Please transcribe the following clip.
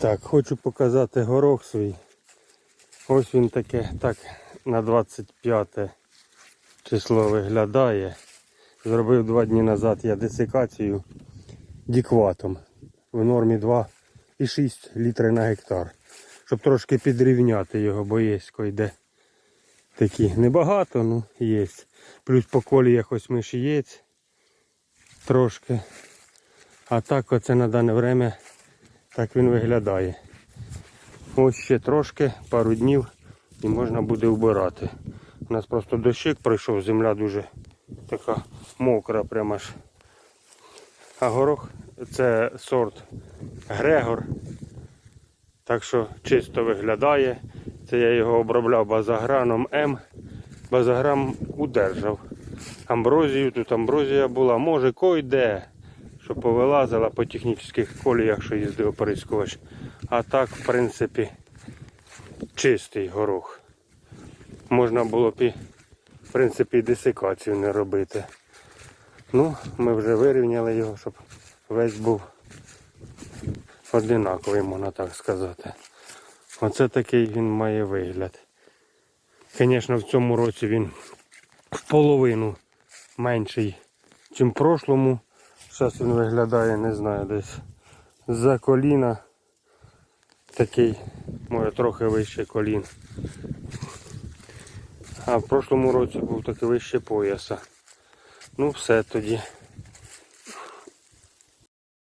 Так, хочу показати горох свій. Ось він таке, так, на 25 число виглядає. Зробив два дні назад я десикацію дікватом в нормі 2,6 літри на гектар. Щоб трошки підрівняти його, бо є йде такі. Небагато, ну є. Плюс по коліях ось мишієць трошки. А так оце на дане время так він виглядає. Ось ще трошки, пару днів і можна буде вбирати. У нас просто дощик пройшов, земля дуже така мокра, прямо ж. А горох це сорт Грегор. Так що чисто виглядає. Це я його обробляв базаграном М. Базаграм удержав. Амброзію, тут амброзія була, може койде, що повилазила по технічних коліях, що їздив оприскувач. А так, в принципі, чистий горох. Можна було б і, в принципі, десикацію не робити. Ну, ми вже вирівняли його, щоб весь був одинаковий, можна так сказати. Оце такий він має вигляд. Звісно, в цьому році він в половину менший, ніж в прошлому. Зараз він виглядає, не знаю, десь за коліна. Такий, може трохи вище колін. А в прошлому році був такий вище пояса. Ну все тоді.